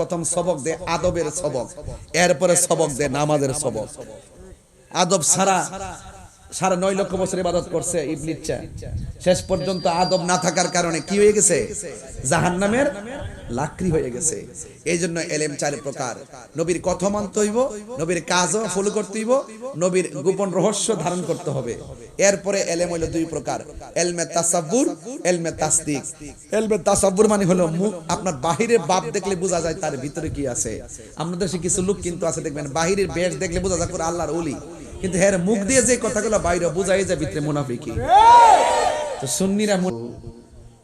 প্রথম সবক দে আদবের সবক, এরপরে সবক দে নামাজের সবক। আদব সারা সারা নয় লক্ষ বছর ইবাদত করছে ইবলিচ্ছা শেষ পর্যন্ত আদব না থাকার কারণে কি হয়ে গেছে? জাহান্নামের লাকড়ি হয়ে গেছে। এই জন্য এলেম চার প্রকার। নবীর কথা মানতে হইব, নবীর কাজও ফলো করতে হইব, নবীর গোপন রহস্য ধারণ করতে হবে। এরপরে এলেম হইল দুই প্রকার, এলমে তাসাব্বুর, এলমে তাসদিক। এলমে তাসাব্বুর মানে হলো মুখ, আপনার বাহিরে বাপ দেখলে বোঝা যায় তার ভিতরে কি আছে। আমাদের দেশে কিছু লোক কিন্তু আছে, দেখবেন বাহিরের বেশ দেখলে বোঝা যায় পুরো আল্লাহর ওলি। কিন্তু হ্যাঁ মুখ দিয়ে যে কথাগুলো বাইরে বোঝাই যায় ভিতরে মুনাফিকি। তো সুন্নিরা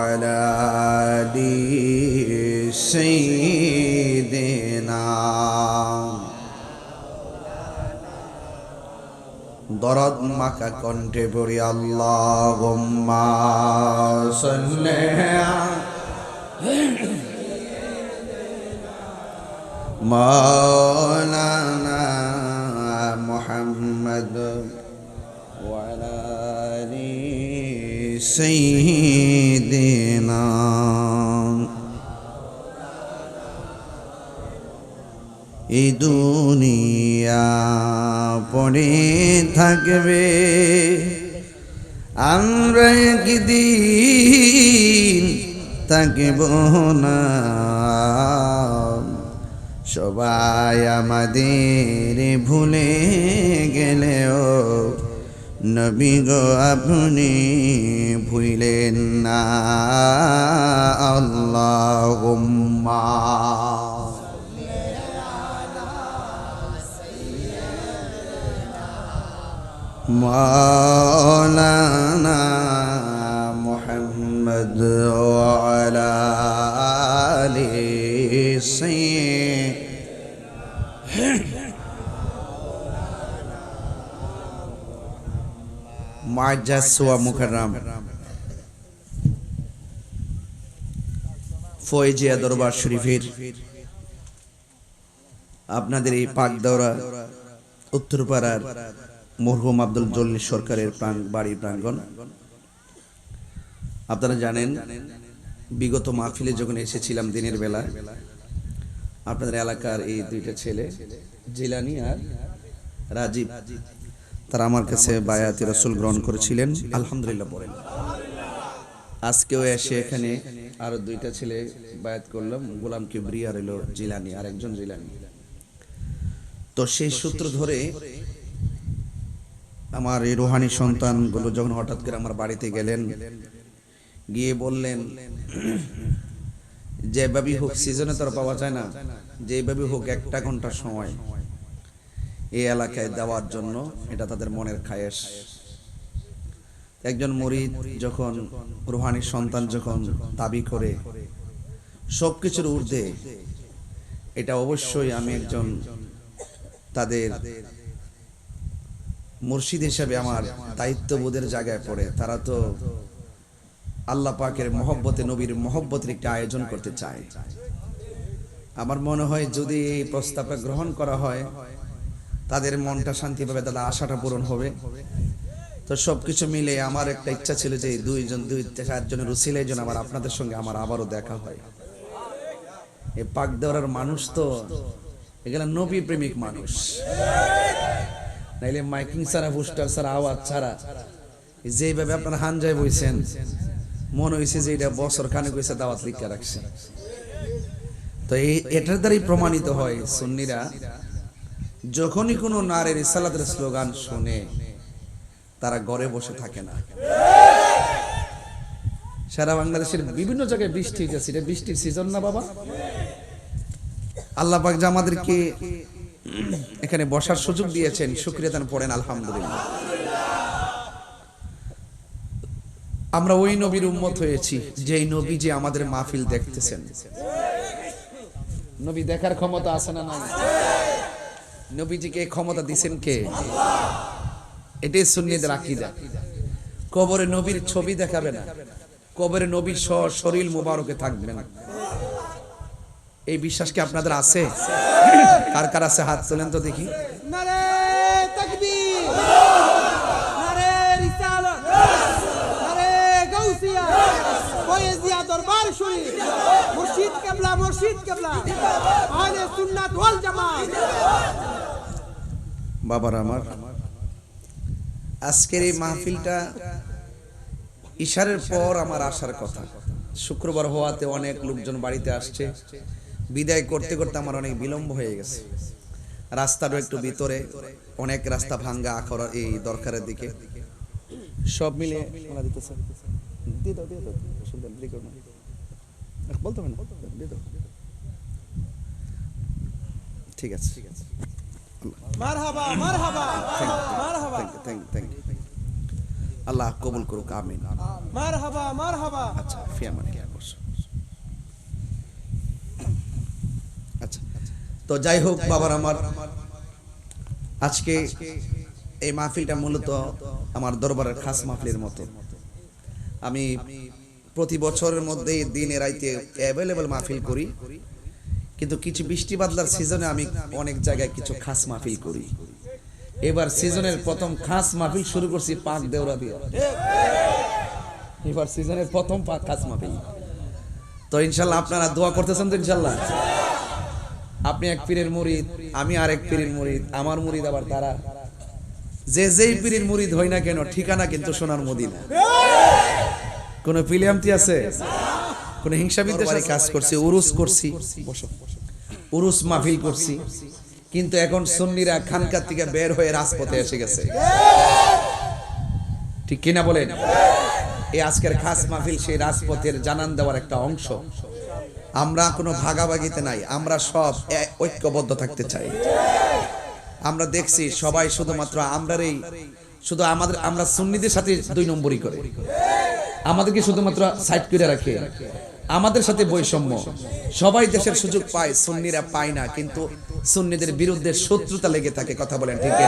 وعلى آل سيدنا দরদ মাকা কণ্ঠে পড়ি আল্লাহুম্মা সাল্লি মাওলানা মুহাম্মদ وعلى آل سيدنا এই দুনিয়া পড়ে থাকবে আমরা একদিন থাকব না সবাই আমাদের ভুলে গেলেও নবী গো আপনি ভুলেন না আল্লাহ مولانا محمد وعلى মুআজ্জাজ ওয়া মুকাররাম ফয়েজিয়া দরবার শরীফের আপনাদের এই পাক দৌরা উত্তরপাড়ার মরহুম আব্দুল জলিল সরকারের প্রাণ বাড়ি প্রাঙ্গণ। আপনারা জানেন, বিগত মাহফিলে যখন এসেছিলাম দিনের বেলা, আপনাদের এলাকার এই দুইটা ছেলে, জিলানি আর রাজীব। তারা আমার কাছে বায়াতি রসুল গ্রহণ করেছিলেন। আলহামদুলিল্লাহ বলেন আজকেও এসে এখানে আরও দুইটা ছেলে বায়াত করলাম। গোলাম কিবরি আর জিলানি আর একজন জিলানি। তো সেই সূত্র ধরে আমার এই রোহানি সন্তানগুলো যখন হঠাৎ করে আমার বাড়িতে গেলেন, গিয়ে বললেন, যেভাবেই হোক সিজনে তো আর পাওয়া যায় না। যেভাবে হোক, একটা ঘণ্টা সময়। এই এলাকায় দেওয়ার জন্য এটা তাদের মনের খায়েশ। একজন মরিদ যখন রুহানি সন্তান যখন দাবি করে, সবকিছুর ঊর্ধ্বে, এটা অবশ্যই আমি একজন তাদের মুর্শিদ হিসাবে আমার দায়িত্ববোধের জায়গায় পড়ে। তারা তো আল্লাহ পাকের মহব্বতে, নবীর মহব্বতের একটি আয়োজন করতে চায়। আমার মনে হয় যদি এই প্রস্তাবটা গ্রহণ করা হয় তাদের মনটা শান্তি পাবে তাদের আশাটা পূরণ হবে। তো সবকিছু মিলে আমার একটা ইচ্ছা ছিল যে দুইজন, দুই চারজনের উসিলাই যেন আমার আপনাদের সঙ্গে আমার আবারও দেখা হয়। এই পাক দেওয়ার মানুষ তো এগুলা নবী প্রেমিক মানুষ। নাইলে মাইকিং ছাড়া বুস্টার ছাড়া, আওয়াজ ছাড়া যেভাবে আপনার হানজায় বইছেন, মনে হয়েছে যে এটা বছর কানে কইছে দাওয়াত লিখে রাখছে। তো এই এটার দ্বারাই প্রমাণিত হয় সুন্নিরা যখনই কোনো নারীর ইসালাতের স্লোগান শুনে, তারা ঘরে বসে থাকে না। সারা বাংলাদেশের বিভিন্ন জায়গায় বৃষ্টি হইতেছে। এটা বৃষ্টির সিজন না বাবা? আল্লাহ পাক যে আমাদেরকে এখানে বসার সুযোগ দিয়েছেন, শুক্রিয়া দান পড়েন আলহামদুলিল্লাহ। আমরা ওই নবীর উম্মত হয়েছি, যেই নবী যে আমাদের মাহফিল দেখতেছেন। নবী দেখার ক্ষমতা আছে না নাই? নবীজিকে ক্ষমতা দিছেন কে? এটাই সুন্নিদের আকিদা। কবরে নবীর ছবি দেখাবে না। কবরে নবীর স শরীর মুবারকে থাকবে না। এই বিশ্বাস কি আপনাদের আছে? কার কার আছে? হাত তোলেন তো দেখি। দরবার কেবলা মুর্শিদ কেবলা। আহলে সুন্নাত ওয়াল জামাত। বাবার আমার আজকের এই মাহফিলটা ইশারের পর আমার আসার কথা। শুক্রবার হওয়াতে অনেক লোকজন বাড়িতে আসছে। বিদায় করতে করতে আমার অনেক বিলম্ব হয়ে গেছে। রাস্তারও একটু ভিতরে অনেক রাস্তা ভাঙ্গা আখড়া এই দরকারের দিকে। সব মিলে দিতেছে বলতে হবে না। দিয়ে দাও ঠিক আছে। ঠিক আছে আল্লাহ কবুল করুক আমিন। আচ্ছা ফিয়া মানে আচ্ছা তো যাই হোক বাবার আমার আজকে এই মাহফিলটা মূলত আমার দরবারের খাস মাহফিলের মতো। আমি প্রতি বছরের মধ্যে দিনে রাইতে অ্যাভেলেবল মাহফিল করি। কিন্তু কিছু বৃষ্টি বাদলার সিজনে আমি অনেক জায়গায় কিছু খাস মাহফিল করি। এবার সিজনের প্রথম খাস মাহফিল শুরু করছি পাক দেওরা দিয়ে। এবার সিজনের প্রথম পাক খাস মাহফিল। তো ইনশাল্লাহ আপনারা দোয়া করতেছেন তো ইনশাল্লাহ। আপনি এক পীরের মুরিদ, আমি আরেক পীরের মুরিদ, আমার মুরিদ আবার তারা। যে যেই পীরের মুরিদ হই না কেন, ঠিকানা কিন্তু সোনার মদিনা। কোন পিলিয়ামতি আছে? কোন হিংসা বিদ্বেষে কাজ করছি উরুস করছি। উরুস মাহফিল করছি। কিন্তু এখন সুন্নিরা খানকার থেকে বের হয়ে রাজপথে এসে গেছে। ঠিক কিনা বলেন? এই আজকের খাস মাহফিল সেই রাজপথের জানান দেওয়ার একটা অংশ। আমরা কোনো ভাগাভাগিতে নাই আমরা সব ঐক্যবদ্ধ থাকতে চাই। আমরা দেখছি সবাই শুধুমাত্র আমরারই শুধু আমাদের আমরা সুন্নিদের সাথে দুই নম্বরই করে। আমাদেরকে শুধুমাত্র সাইড করে রাখে। আমাদের সাথে বৈষম্য। সবাই দেশের সুযোগ পায়, সুন্নিরা পায় না, কিন্তু সুন্নিদের বিরুদ্ধে শত্রুতা লেগে থাকে, কথা বলেন ঠিক না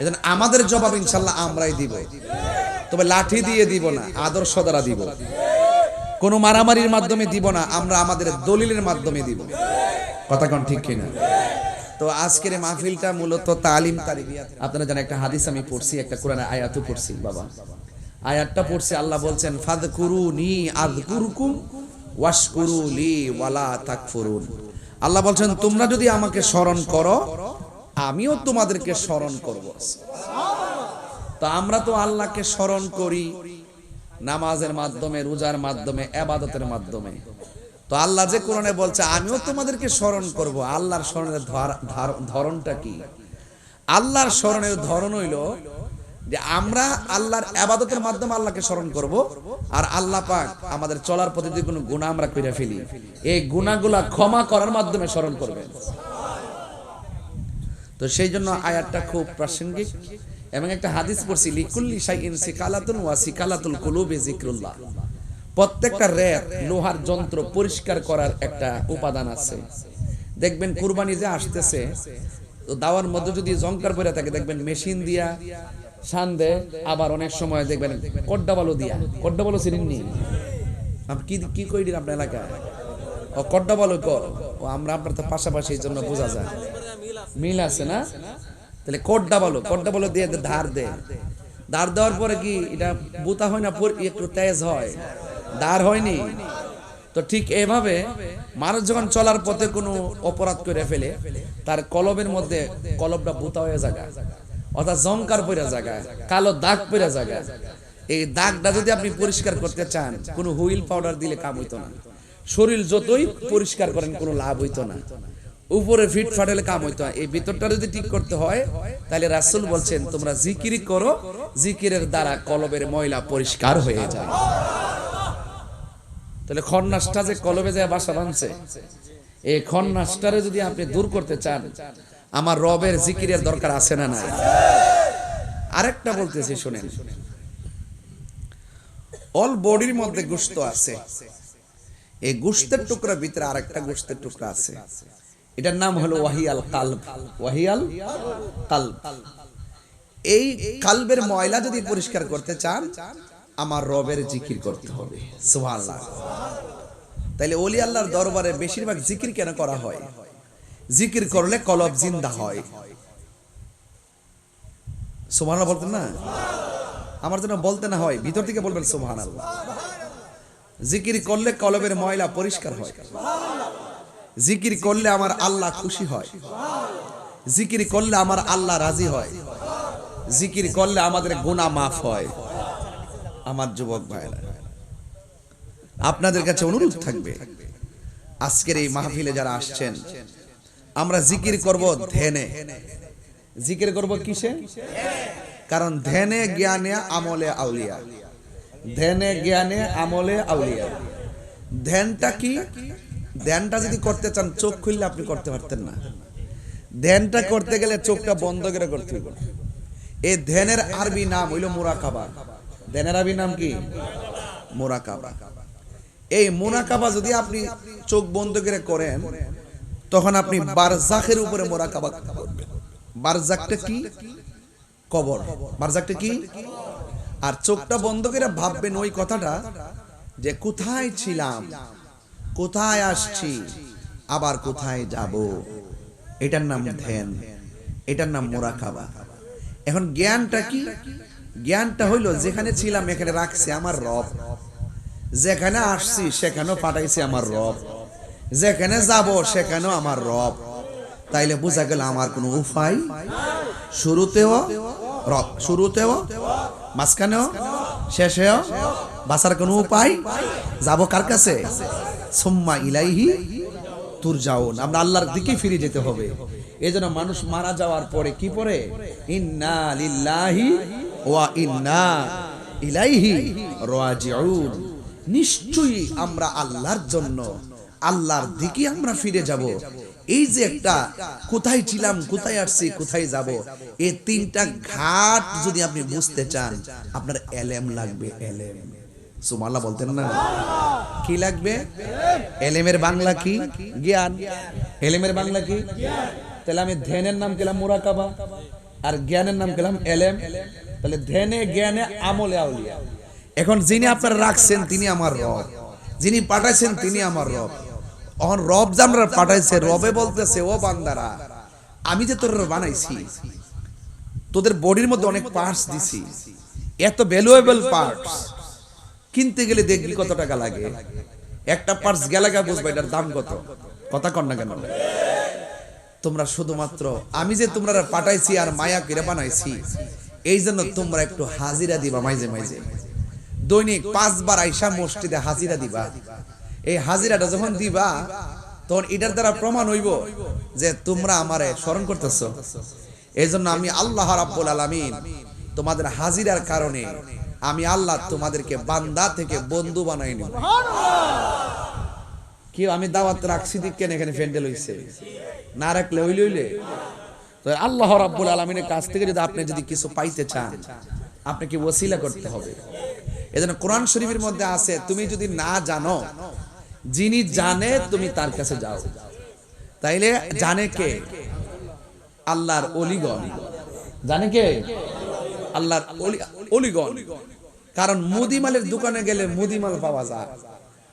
এজন্য আমাদের জবাব ইনশাল্লাহ আমরাই দিব। তবে লাঠি দিয়ে দিব না, আদর্শ দ্বারা দিব। কোনো মারামারির মাধ্যমে দিব না, আমরা আমাদের দলিলের মাধ্যমে দিব। কথা কোন ঠিক কিনা? তো আজকের মাহফিলটা মূলত তালিম তালিবিয়াত আপনারা জানেন, একটা হাদিস আমি পড়ছি, একটা কোরআনের আয়াতও পড়ছি, বাবা। আয়াতটা পড়ছে, আল্লাহ বলছেন, ফাদকুরুনি আযকুরুকুম ওয়াশকুরু লি ওয়ালা তাকফুরুন। আল্লাহ বলছেন, তোমরা যদি আমাকে স্মরণ করো, আমিও তোমাদেরকে স্মরণ করব। তো আমরা তো আল্লাহকে স্মরণ করি নামাজের মাধ্যমে, রোজার মাধ্যমে, এবাদতের মাধ্যমে। তো আল্লাহ যে কোরআনে বলছে, আমিও তোমাদেরকে স্মরণ করব। আল্লাহর স্মরণের ধর- ধার- ধরনটা কি? আল্লাহর স্মরণের ধরন হইল যে আমরা আল্লাহর আবাদতের মাধ্যমে আল্লাহকে স্মরণ করব, আর আল্লাহ পাক আমাদের চলার পথে যে কোনো গুণা আমরা কইরা ফেলি, এই গুণাগুলা ক্ষমা করার মাধ্যমে স্মরণ করবেন তো সেই জন্য আয়াতটা খুব প্রাসঙ্গিক এবং একটা হাদিস পড়ছি, লিকুল্লি শাইইন সিকালাতুন ওয়া সিকালাতুল কুলুবি যিকরুল্লাহ। প্রত্যেকটা রেত লোহার যন্ত্র পরিষ্কার করার একটা উপাদান আছে। দেখবেন কুরবানি যে আসতেছে, তো দাওয়ার মধ্যে যদি জংকার পরে থাকে, দেখবেন মেশিন দিয়া শান দেয় আবার অনেক সময় দেখবেন কড্ডা বালু দিয়া কড্ডা বালু চিনেননি আপনি কি কি কই দিন আপনার এলাকায়? ও কড্ডা বালু ক ও আমরা আপনার তো পাশাপাশি এই জন্য বোঝা যায়। মিল আছে না? তাহলে কড্ডা বলো কড্ডা বলো দিয়ে ধার দে। ধার দেওয়ার পরে কি এটা বুতা হয় না একটু তেজ হয়? ধার হয়নি? তো ঠিক এভাবে মানুষ যখন চলার পথে কোনো অপরাধ করে ফেলে, তার কলবের মধ্যে কলবটা বুতা হয়ে জায়গা অর্থাৎ জমকার পরে জায়গা কালো দাগ পরে জায়গা এই দাগটা যদি আপনি পরিষ্কার করতে চান, কোনো হুইল পাউডার দিলে কাম হইতো না। শরীর যতই পরিষ্কার করেন, কোনো লাভ হইতো না। উপরে ফিট ফাটালে কাম হইতো না। এই ভিতরটা যদি ঠিক করতে হয়, তাহলে রাসূল বলছেন, তোমরা জিকিরি করো, জিকিরের দ্বারা কলবের ময়লা পরিষ্কার হয়ে যায়। তাহলে খন্নাসটা যে কলবে যায় বাসা বাঁধছে। এই খন্নাসটারে যদি আপনি দূর করতে চান আমার রবের জিকিরের দরকার আছে না নাই? আরেকটা বলতেছি, শুনেন। অল বডির মধ্যে গোস্ত আছে। এই গোস্তের টুকরার ভিতরে আরেকটা গোস্তের টুকরা আছে। এটার নাম হলো ওয়াহিয়াল কালব। ওয়াহিয়াল কালব। এই কালবের ময়লা যদি পরিষ্কার করতে চান, আমার রবের জিকির করতে হবে। সুবহানাল্লাহ। তাইলে ওলি আল্লাহর দরবারে বেশিরভাগ জিকির কেন করা হয়? জিকির করলে কলব জিন্দা হয়। সুবহানাল্লাহ বলতেন না? আমার জন্য বলতে না হয় ভিতর থেকে বলবেন সুবহানাল্লাহ। জিকির করলে কলবের ময়লা পরিষ্কার হয়। জিকির করলে আমার আল্লাহ খুশি হয়। জিকির করলে আমার আল্লাহ রাজি হয়। জিকির করলে আমাদের গুনাহ মাফ হয়। আমার যুবক ভাইরা আপনাদের কাছে অনুরোধ থাকবে আজকের এই মাহফিলে যারা আসছেন আমরা জিকির করব ধ্যানে। জিকির করব কিসে? কারণ ধ্যানে জ্ঞানে আমলে আউলিয়া। ধ্যানে জ্ঞানে আমলে আউলিয়া। ধ্যানটা কি? ধ্যানটা যদি করতে চান চোখ খুললে আপনি করতে পারতেন না। ধ্যানটা করতে গেলে চোখটা বন্ধ করে করতে হবে এই ধ্যানের আরবি নাম হইল মুরাকাবা। ধ্যানের আরবি নাম কি? মুরাকাবা। এই মুরাকাবা যদি আপনি চোখ বন্ধ করে করেন তখন আপনি বারজাখের উপরে মোরাকাবা করবেন। বারজাকটা কি? কবর। বারজাকটা কি? আর চোখটা বন্ধ করে ভাববেন ওই কথাটা যে কোথায় ছিলাম? কোথায় আসছি? আবার কোথায় যাব? এটার নাম ধ্যান। এটার নাম মোরাকাবা। এখন জ্ঞানটা কি? জ্ঞানটা হইল যেখানে ছিলাম, এখানে রাখছে আমার রব। যেখানে আসছি, সেখানেও পাঠাইছে আমার রব। যেখানে যাব, সেখানেও আমার রব। তাইলে বোঝা গেল আমার কোনো উপায়? শুরুতেও রব, শুরুতেও, মাঝখানেও, শেষেও বাঁচার কোনো উপায়? যাব কার কাছে? সুম্মা ইলাইহি তুর যাওন আমরা আল্লাহর দিকে ফিরে যেতে হবে। এই জন্য মানুষ মারা যাওয়ার পরে কি পরে ইন্না লিল্লাহি ওয়া ইন্না ইলাইহি রাজিউন। নিশ্চয়ই আমরা আল্লাহর জন্য আল্লাহর দিকে আমরা ফিরে যাব। এই যে একটা কোথায় ছিলাম, কোথায় আসছি, কোথায় যাব, এই তিনটা ঘাট যদি আপনি বুঝতে চান, আপনার এলেম লাগবে, এলেম। সুমাল্লাহ বলতেন না। কি লাগবে? এলেমের বাংলা কি? জ্ঞান। এলেমের বাংলা কি? তাহলে আমি ধ্যানের নাম পেলাম মুরাকাবা, আর জ্ঞানের নাম পেলাম এলেম। তাহলে ধ্যানে, জ্ঞানে, আমলে আউলিয়া। এখন যিনি আপনারা রাখছেন, তিনি আমার রব। যিনি পাঠাইছেন, তিনি আমার রব। এখন রব যে আমরা পাঠাইছে রবে বলতেছে ও বান্দারা আমি যে তোর বানাইছি তোদের বডির মধ্যে অনেক পার্টস দিছি এত ভ্যালুয়েবল পার্টস কিনতে গেলে দেখবি কত টাকা লাগে। একটা পার্টস গেলে গা বুঝবা এটার দাম কত। কথা কর না কেন? তোমরা শুধুমাত্র আমি যে তোমরা পাঠাইছি আর মায়া করে বানাইছি এই জন্য তোমরা একটু হাজিরা দিবা মাইজে মাইজে। দৈনিক পাঁচবার আইসা মসজিদে হাজিরা দিবা। এই হাজিরাটা যখন দিবা, তখন এটার দ্বারা প্রমাণ হইব যে তোমরা আমারে স্মরণ করতেছ। এই জন্য আমি আল্লাহ রাব্বুল আলামিন তোমাদের হাজিরার কারণে আমি আল্লাহ তোমাদেরকে বান্দা থেকে বন্ধু বানাই নিব। কি আমি দাওয়াত রাখছি দিক কেন এখানে ফ্যান্ডেল হইছে? না রাখলে হইলে হইলে? তো আল্লাহ রাব্বুল আলামিনের কাছ থেকে যদি আপনি যদি কিছু পাইতে চান, আপনাকে ওসিলা করতে হবে। এজন্য কোরআন শরীফের মধ্যে আছে, তুমি যদি না জানো যিনি জানে তুমি তার কাছে যাও। তাইলে জানে কে? আল্লাহর অলিগণ। জানে কে? আল্লাহর অলিগণ। কারণ মুদিমালের দোকানে গেলে মুদিমাল পাওয়া যায়।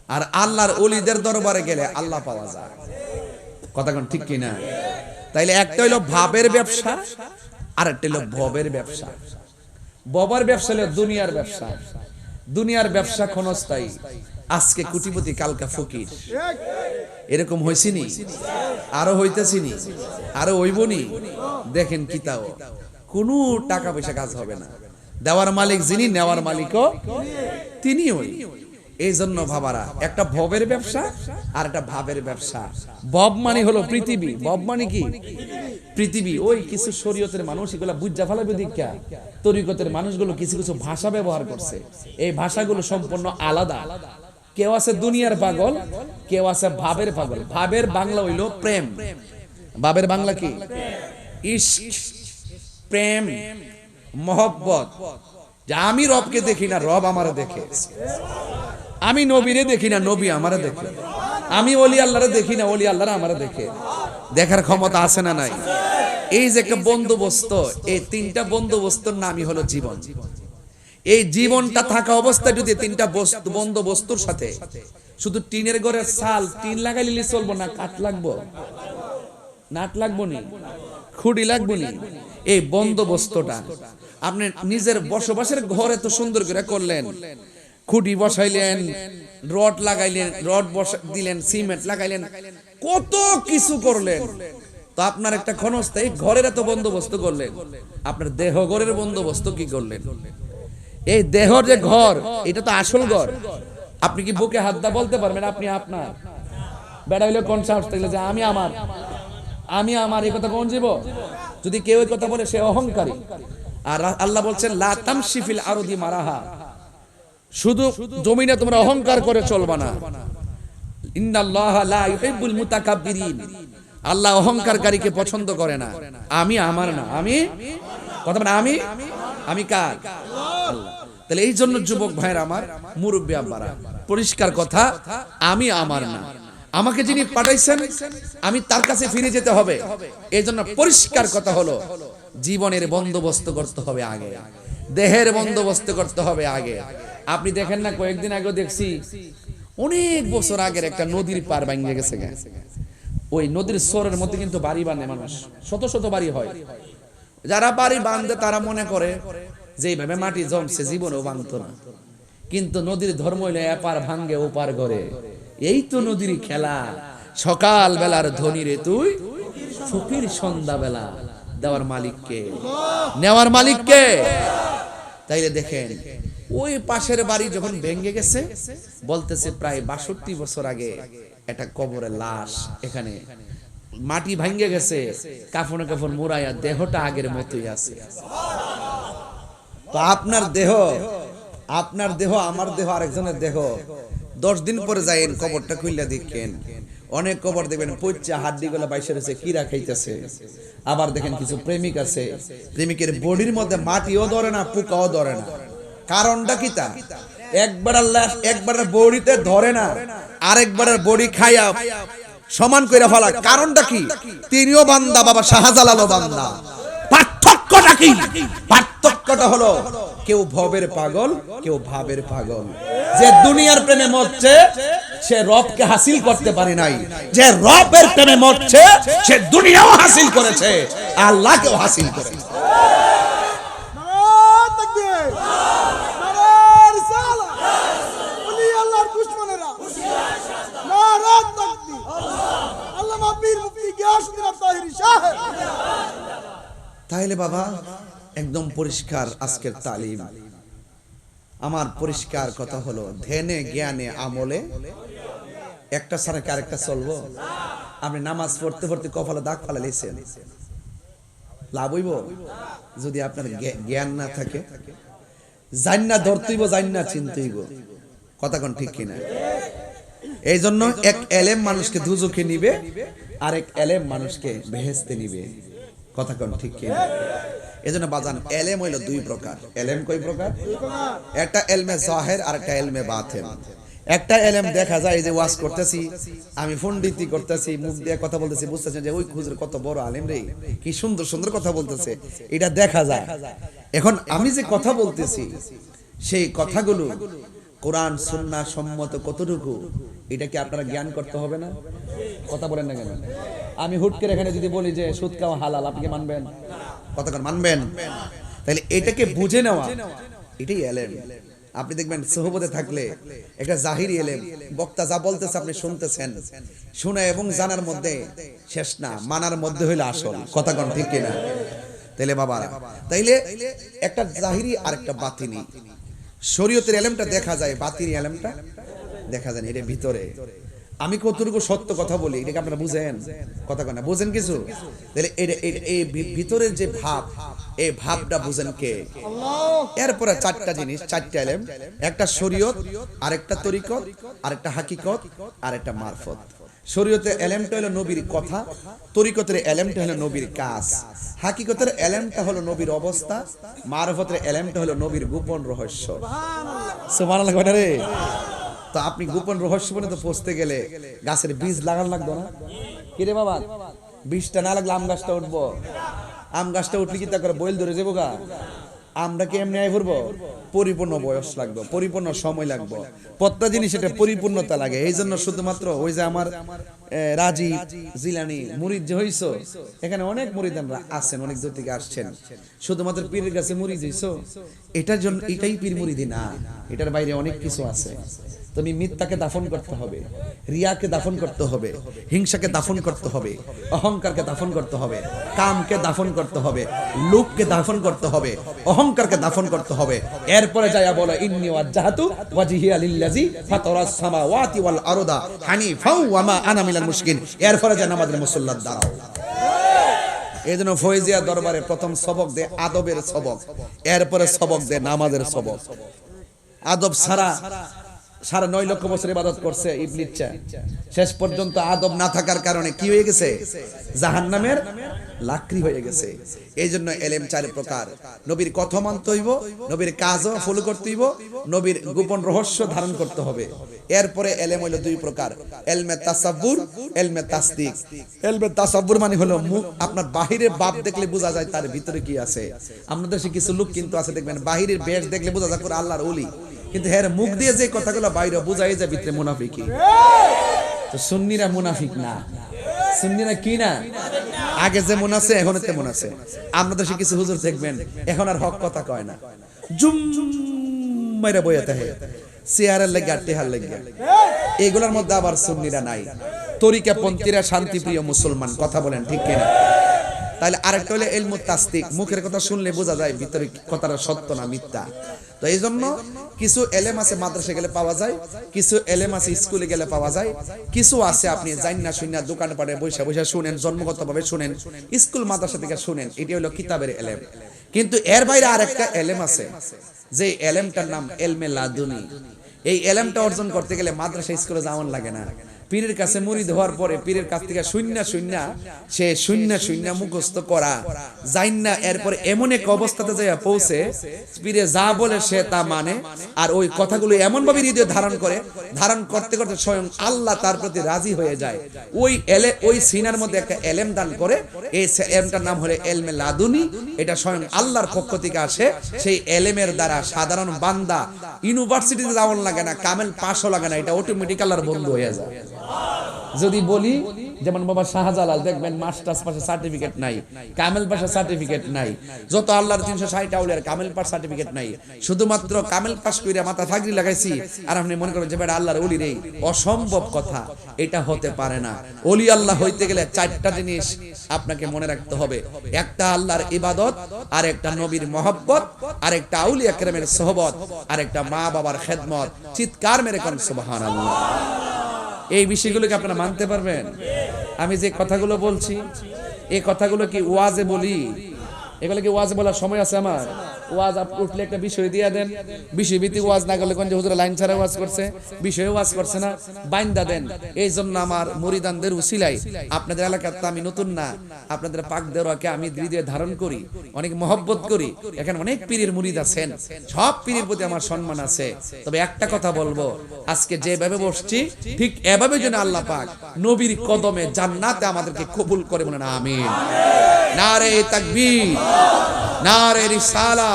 আর আল্লাহর অলিদের দরবারে গেলে আল্লাহ পাওয়া যায়। কথা কোন ঠিক কিনা? তাইলে একটা হইল ভাবের ব্যবসা আর একটা হইল ভবের ব্যবসা। ববার ব্যবসা হলো দুনিয়ার ব্যবসা। দুনিয়ার ব্যবসা ক্ষণস্থায়ী। আজকে কোটিপতি কালকা ফকির। এরকম হয়েছিনি আরও হইতেছিনি? আরও হইবনি? দেখেন কি তাও। কোনো টাকা পয়সা কাজ হবে না। দেওয়ার মালিক যিনি নেওয়ার মালিকও তিনি ওই। এই জন্য ভাবারা একটা ভবের ব্যবসা আর একটা ভাবের ব্যবসা। বব মানে হলো পৃথিবী। বব মানে কি? পৃথিবী। ওই কিছু শরীয়তের মানুষ এগুলা বুঝা ফেলাবে দীক্ষা তরিকতের মানুষগুলো কিছু কিছু ভাষা ব্যবহার করছে। এই ভাষাগুলো সম্পূর্ণ আলাদা। কেউ আছে দুনিয়ার পাগল, কেউ আছে ভাবের পাগল। ভাবের বাংলা হইল প্রেম। ভাবের বাংলা কি? প্রেম, মহব্বত। আমি রবকে দেখি না, রব আমারে দেখে। আমি নবীরে দেখি না, নবী আমারে দেখে। আমি অলি আল্লাহরে দেখি না অলি আল্লাহরে আমারে দেখে। দেখার ক্ষমতা আছে না নাই? এই যে একটা বন্দোবস্ত, এই তিনটা বন্দোবস্তর নামই হলো জীবন জীবন। এই জীবনটা থাকা অবস্থায় যদি তিনটা বস্তু, বন্ধ বস্তুর সাথে, শুধু টিনের ঘরের সাল টিন লাগাইলে চলবো না? কাঠ লাগবো? নাট লাগবো নি? খুঁড়ি লাগবো নি? এই বন্দোবস্তটা আপনি নিজের বসবাসের ঘরে তো সুন্দর করে করলেন। খুঁটি বসাইলেন, রড লাগাইলেন, রড বসা, দিলেন, সিমেন্ট লাগাইলেন, কত কিছু করলেন। তো আপনার একটা ক্ষণস্থায়ী ঘরের এত বন্দোবস্ত করলেন। আপনার দেহ ঘরের বন্দোবস্ত কি করলেন? এই দেহর যে ঘর এটা তো আসল ঘর। আপনি কি বুকে হাত দা বলতে পারবেন আপনি আপনার? বেড়া হইলে কোন সাহস থাকলে যে আমি আমার? আমি আমার এই কথা কোন জীব? যদি কেউ এই কথা বলে সে অহংকারী। আর আল্লাহ বলছেন লা তামশিফিল আরদি মারাহা। শুধু জমিনে তোমরা অহংকার করে চলবা না। ইন্নাল্লাহা লা ইউহিব্বুল মুতাকাব্বিরিন। আল্লাহ অহংকারকারীকে পছন্দ করে না। আমি আমার না। আমি কথা মানে আমি? আমি কার? তাহলে এই জন্য যুবক ভাইয়ের আমার মুরব্বী আব্বারা, পরিষ্কার কথা, আমি আমার না। আমাকে যিনি পাঠাইছেন, আমি তার কাছে ফিরে যেতে হবে। এই জন্য পরিষ্কার কথা হলো, জীবনের বন্দোবস্ত করতে হবে আগে। দেহের বন্দোবস্ত করতে হবে আগে। আপনি দেখেন না, কয়েকদিন আগে দেখছি, অনেক বছর আগের একটা নদীর পার ভাঙিয়ে গেছে। ওই নদীর সোরের মধ্যে কিন্তু বাড়ি বাঁধে মানুষ। শত শত বাড়ি হয়। যারা বাড়ি বাঁধে, তারা মনে করে যে এইভাবে মাটি জমছে, জীবনেও ভাঙতো না। কিন্তু নদীর ধর্ম হইলে এপার ভাঙ্গে, ওপার করে এই তো নদীর খেলা। সকাল বেলার ধনী রে তুই ফকির সন্ধ্যা বেলা দেওয়ার মালিককে। নেওয়ার মালিককে। তাইলে দেখেন, ওই পাশের বাড়ি যখন ভেঙে গেছে, বলতেছে প্রায় বাষট্টি বছর আগে একটা কবরের লাশ এখানে। মাটি ভাঙ্গে গেছে, কাফনে কাফন মুরাইয়া দেহটা আগের মতোই আছে। তো আপনার দেহ আপনার দেহ, আমার দেহ, আরেকজনের দেহ। দশ দিন পরে যাইন কবরটা খুললে দেখেন। অনেক কবর দেখবেন পচা হাড্ডি গুলো বাইসে রয়েছে, কিরা খাইতেছে। আবার দেখেন কিছু প্রেমিক আছে, প্রেমিকের বডির মধ্যে মাটিও ধরে না, পোকাও ধরে না। কারণটা কি তা একবার আল্লাহ একবার বডিতে ধরে না, আরেকবারের বডি খাইয়া সমান কইরা ফেলা। কারণটা কি? তিনিও বান্দা, বাবা শাহজালালও বান্দা। পার্থক্যটা কি? পার্থক্যটা হলো কেউ ভবের পাগল, কেউ ভাবের পাগল। যে দুনিয়ার প্রেমে মরছে, সে রবকে হাসিল করতে পারে নাই। যে রবের প্রেমে মরছে, সে দুনিয়াও হাসিল করেছে, আল্লাহকেও হাসিল করেছে নারে তাকবীর নারে রিসালা ওলি আল্লাহর দুশমনেরা নারে তাকবীর আল্লামা পীর মুফতি গিয়াসউদ্দিন তাহিরি সাহেব তাহলে বাবা, একদম পরিষ্কার আজকের তালিম। আমার পরিষ্কার কথা হলো, ধ্যানে, জ্ঞানে, আমলে একটা ছাড়া কি আরেকটা চলবো। আপনি নামাজ পড়তে পড়তে কপালে দাগ ফালা লেছেন লাভ হইব? যদি আপনার জ্ঞান না থাকে। জান্না ধরতেইব জান্না চিনতেইব কথা কোন ঠিক কিনা? এই জন্য এক এলেম মানুষকে দুজকে নিবে, আরেক এলেম মানুষকে বেহেস্তে নিবে। কথা কোন ঠিক কিনা এই জন্য বাজান, এলেম হইল দুই প্রকার। এলেম কই প্রকার? একটা এলমে জাহের আর একটা এলমে বাতেন একটা এলেম দেখা যায় যে ওয়াজ করতেছি, আমি ফন্ডিতি করতেছি, মুখ দিয়ে কথা বলতেছি, বুঝতেছেন যে ওই খুজুর কত বড় আলেম রে, কি সুন্দর সুন্দর কথা বলতেছে, এটা দেখা যায়। এখন আমি যে কথা বলতেছি, সেই কথাগুলো কোরআন, সুন্না সম্মত কতটুকু, এটা কি আপনারা জ্ঞান করতে হবে না? কথা বলেন না কেন? আমি হুট করে এখানে যদি বলি যে সুদ খাওয়া হালাল, আপনি মানবেন? কতক্ষণ মানবেন? তাহলে এটাকে বুঝে নেওয়া, এটাই এলেম। আপনি দেখবেন সহবতে থাকলে একটা জাহিরি এলেম, বক্তা যা বলতেছে আপনি শুনতেছেন, শোনা এবং জানার মধ্যে শেষ না, মানার মধ্যে হইলে আসল, কথা কোন ঠিক কিনা? তাইলে বাবা তাইলে একটা জাহিরি আর একটা বাতিনি শরীয়তের এলেমটা দেখা যায় বাতিনি এলেমটা দেখা যায় এটা ভিতরে। আমি কতটুকু সত্য কথা বলি, এটাকে আপনারা বুঝেন? কথা কয় না, বুঝেন কিছু? তাহলে এই ভিতরের যে ভাব, এই ভাবটা বুঝেন কে? এরপরে চারটা জিনিস, চারটা এলেম। একটা শরীয়ত, আরেকটা তরিকত, আরেকটা হাকিকত, আরেকটা মারফত। শরীয়তে এলেমটা হলো নবীর কথা, তরিকতের এলেমটা হলো নবীর কাজ। হাকিকতের এলেমটা হলো নবীর অবস্থা, মারফতের এলেমটা হলো নবীর গোপন রহস্য। তো আপনি গোপন রহস্য বলে তো পৌঁছতে গেলে গাছের বীজ লাগান লাগতো না? কি রে বাবা? বীজটা না লাগলে আম গাছটা উঠবো। আম গাছটা উঠলে কি তা করে বইল ধরে যাব গা? আমরা কি এমনি আয় করব পরিপূর্ণ বয়স লাগবে, পরিপূর্ণ সময় লাগবে। প্রত্যেক জিনিস এটা পরিপূর্ণতা লাগে। এই জন্য শুধুমাত্র ওই যে আমার রাজি জিলানি মুরিদ যে হইছো, এখানে অনেক মুরিদ আমরা আছেন, অনেক দূর থেকে আসছেন। শুধুমাত্র পীরের কাছে মুরিদ হইছো, এটার জন্য এটাই পীর মুরিদি না, এটার বাইরে অনেক কিছু আছে। তুমি মিথ্যাকে দাফন করতে হবে, রিয়াকে দাফন করতে হবে, হিংসাকে দাফন করতে হবে, অহংকারকে দাফন করতে হবে, কামকে দাফন করতে হবে, লোককে দাফন করতে হবে, অহংকারকে দাফন করতে হবে। এরপরে যায়া বলো, ইন্নি ওয়াজ্জাহাতু ওয়াজহিয়া লিল্লাযী ফাতারাস সামাওয়াতি ওয়াল আরদা হানিফাও ওয়া মা আনা মিনাল মুশরিকিন এরপরে যা নামাজের মুসল্লাত দাঁড়াও। এই জন্য ফয়েজিয়া দরবারে প্রথম সবক দে আদবের সবক, এরপরে সবক দে নামাজের সবক। আদব ছাড়া সাড়ে নয় লক্ষ বছর ইবাদত করছে ইবলিচ্ছা শেষ পর্যন্ত আদব না থাকার কারণে কি হয়ে গেছে? জাহান নামের লাকড়ি হয়ে গেছে। এই জন্য এলেম চার প্রকার। নবীর কথা মানতে হইব, নবীর কাজও ফলো করতে হইব, নবীর গোপন রহস্য ধারণ করতে হবে। এরপরে এলেম হইল দুই প্রকার। এলমে তাসাব্বুর, এলমে তাসদিক। এলমে তাসাব্বুর মানে হলো মুখ আপনার বাহিরের বাপ দেখলে বোঝা যায় তার ভিতরে কি আছে। আমাদের দেশে কিছু লোক কিন্তু আছে, দেখবেন বাহিরের বেশ দেখলে বোঝা যায় পুরো আল্লাহর ওলি। কিন্তু হ্যাঁ মুখ দিয়ে যে কথাগুলো বাইরে বোঝাই যায় ভিতরে মুনাফিকি তো সুন্নিরা মুনাফিক না। সুন্নিরা কি না? আগে যেমন আছে, এখন তেমন আছে। আমরা দেশে কিছু হুজুর দেখবেন, এখন আর হক কথা কয় না। জুম মাইরা বইয়াতে হে চেয়ারের লেগে আর টেহার লেগে। এগুলোর মধ্যে আবার সুন্নিরা নাই। তরিকা পন্থীরা শান্তিপ্রিয় মুসলমান, কথা বলেন ঠিক কিনা? তাহলে আরেকটা হলো এলমু তাস্তিক মুখের কথা শুনলে বোঝা যায় ভিতরে কথাটা সত্য না মিথ্যা। তো এই জন্য কিছু এলেম আছে মাদ্রাসা গেলে পাওয়া যায়, কিছু এলেম আছে স্কুলে গেলে পাওয়া যায়, কিছু আছে আপনি জান না শুন না দোকানে পাড়ে বসে বসে শুনেন, জন্মগতভাবে শুনেন, স্কুল মাদ্রাসা থেকে শুনেন, এটি হলো কিতাবের এলেম। কিন্তু এর বাইরে আরেকটা এলেম আছে, যে এলেমটার নাম এলমে লাদুনি। এই এলেমটা অর্জন করতে গেলে মাদ্রাসা স্কুলে যাওয়ান লাগে না। পীরের কাছে মুড়ি হওয়ার পরে পীরের কাছ থেকে শূন্য শূন্য সে শূন্য শূন্য মুখস্থ করা। যাইন না, এরপরে এমন এক অবস্থাতে যাইয়া পৌঁছে, পীরে যা বলে সে তা মানে আর ওই কথাগুলো এমন ভাবে হৃদয় ধারণ করে, ধারণ করতে করতে স্বয়ং আল্লাহ তার প্রতি রাজি হয়ে যায়। ওই এলে, ওই সিনার মধ্যে একটা এলেম দান করে, এই এলেমটার নাম হলো এলমে লাদুনি, এটা স্বয়ং আল্লাহর পক্ষ থেকে আসে, সেই এলেমের দ্বারা সাধারণ বান্দা, ইউনিভার্সিটিতে যাওয়ার লাগে না, কামেল পাশও লাগে না, এটা অটোমেটিক আল্লাহর বন্ধু হয়ে যায়। যদি বলি, যেমন বাবা শাহজালাল, দেখবেন মাস্টার্স পাশে সার্টিফিকেট নাই, কামেল পাশে সার্টিফিকেট নাই। যত আল্লাহর তিনশো ষাট আউলের কামেল পাস সার্টিফিকেট নাই, শুধুমাত্র কামেল পাস করে মাথা ফাগরি লাগাইছি, আর আপনি মনে করেন যে বেটা আল্লাহর অলি রে, অসম্ভব কথা, এটা হতে পারে না। অলি আল্লাহ হইতে গেলে চারটা জিনিস আপনাকে মনে রাখতে হবে। একটা আল্লাহর ইবাদত আর একটা নবীর মহব্বত আর একটা আউলি একরামের সহবত আর একটা মা বাবার খেদমত। চিৎকার মেরে কোন, সুবহানাল্লাহ। এই বিষয়গুলোকে আপনারা মানতে পারবেন। আমি যে কথাগুলো বলছি এই কথাগুলো কি ওয়াজে বলি? এগুলো কি ওয়াজে বলার সময় আছে আমার? ওয়াজ উঠলে একটা বিষয় দিয়ে দেন। বিষয় ভিত্তিক ওয়াজ না করলে কোন যে হুজুরা লাইন ছাড়া ওয়াজ করছে? বিষয়ে ওয়াজ করছে না, বাইন্দা দেন। এই জন্য আমার মুরিদানদের উসিলাই আপনাদের এলাকার তো আমি নতুন না, আপনাদের পাক দেওয়াকে আমি হৃদয়ে ধারণ করি, অনেক মহব্বত করি। এখানে অনেক পীরের মুরিদ আছেন, সব পীরের প্রতি আমার সম্মান আছে। তবে একটা কথা বলব, আজকে যেভাবে বসছি, ঠিক এভাবে যেন আল্লাহ পাক নবীর কদমে জান্নাতে আমাদেরকে কবুল করে বলেন, আমিন। নারে তাকবীর। নারে রিসালা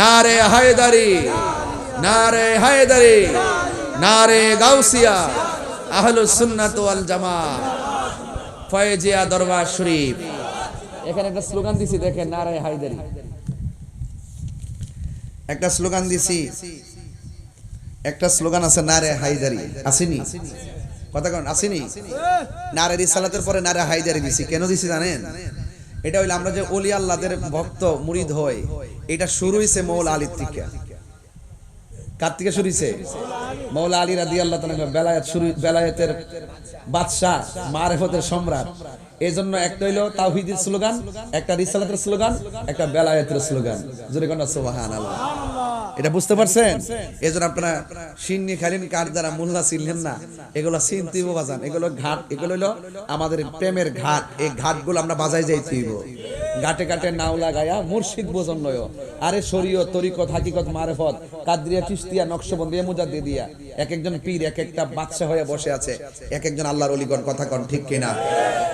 নারে হায়দারি নারে হায়দারি নারে গাউসিয়া আহলুস সুন্নাত ওয়াল জামাত ফয়েজিয়া দরবার শরীফ। এখানে একটা স্লোগান দিছি দেখেন নারে হায়দারি। একটা স্লোগান দিছি একটা স্লোগান আছে নারে হাইদারি আসেনি? কথা কোন আসেনি? নারে রিসালাতের পরে নারে হাইদারি দিছি। কেন দিছি জানেন? এটা হইল আমরা যে অলি আল্লাহদের ভক্ত, মুরিদ হই, এটা শুরু হইছে মৌলা আলীর থেকে। কার থেকে শুরু হয়েছে মৌলা আলী রাদি আল্লাহ বেলায়েত শুরু, বেলায়েতের বাদশাহ, মারেফতের সম্রাট। এই জন্য একটা হইল তাওহিদের স্লোগান, একটা রিসালাতের স্লোগান, একটা বেলায়েতের স্লোগান। জোরে কোনটা সুবহানাল্লাহ। এটা বুঝতে পারছেন? এই জন্য আপনারা সিন্নি খাইলেন কার দ্বারা মোল্লা ছিলেন না? এগুলো চিনতেইব বাজান। এগুলো ঘাট, এগুলো হলো আমাদের প্রেমের ঘাট। এই ঘাটগুলো আমরা বাজাই যাইতেইব ঘাটে ঘাটে নাও লাগায়া মুর্শিদ বোজন নয়। আরে শরীয় তরিকত, হাকিকত, মারেফত, কাদরিয়া চিস্তিয়া নকশবন্দিয়া মুজাদ্দি দিয়া। এক একজন পীর, এক একটা বাদশা হয়ে বসে আছে। এক একজন আল্লাহর অলিগণ, কথা কন, ঠিক কিনা?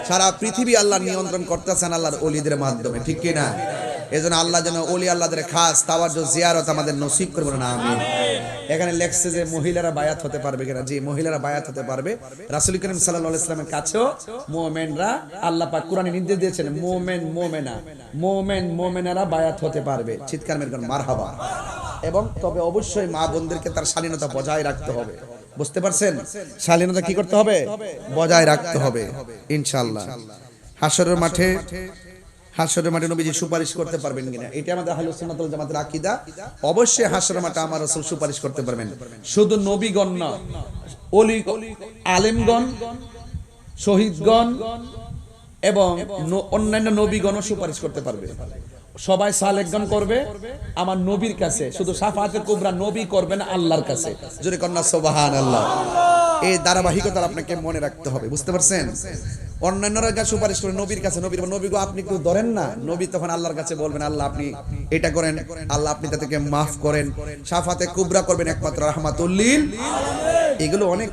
সারা পৃথিবী আল্লাহ নিয়ন্ত্রণ করতেছেন আল্লাহর অলিদের মাধ্যমে, ঠিক কিনা? এজন্য আল্লাহ যেন অলি আল্লাহদের খাস তাওয়ার জিয়ারত আমাদের নসিব করব না আমিন। এখানে লেখছে যে মহিলারা বায়াত হতে পারবে কিনা। জি মহিলারা বায়াত হতে পারবে। রাসুল করিম সাল্লাহ ইসলামের কাছেও মোমেনরা আল্লাহ পাক কোরআনে নির্দেশ দিয়েছেন মোমেন মোমেনা মোমেন মোমেনারা বায়াত হতে পারবে। চিৎকার মেরে মারহাবা। এবং তবে অবশ্যই মা বোনদেরকে তার শালীনতা বজায় রাখতে হবে। বুঝতে পারছেন? শালীনতা কি করতে হবে? বজায় রাখতে হবে ইনশাআল্লাহ। হাসরের মাঠে হাসরের মাঠে নবীজি সুপারিশ করতে পারবেন কিনা? এটা আমাদের আহলুস সুন্নাতুল জামাতের আকীদা। অবশ্যই হাসরের মাঠে আমার রাসূল সুপারিশ করতে পারবেন। শুধু নবীগণ না, ওলি, আলেমগণ, শহীদগণ এবং অন্যান্য নবীগণও সুপারিশ করতে পারবে। সবাই সালেকগণ করবে, আমার নবীর কাছে, শুধু সাফাতে কুবরা নবী করবে না, আল্লাহর কাছে। জোরে কন্যা সোবাহান আল্লাহ এই ধারাবাহিকতা আপনাকে মনে রাখতে হবে, বুঝতে পারছেন? অন্যান্যরা যা সুপারিশ করে নবীর কাছে, নবীর নবী আপনি কেউ ধরেন না? নবী তখন আল্লাহর কাছে বলবেন, আল্লাহ, আপনি এটা করেন, আল্লাহ, আপনি তাদেরকে মাফ করেন। সাফাতে কুবরা করবেন একমাত্র রহমাতুল্লিল এগুলো অনেক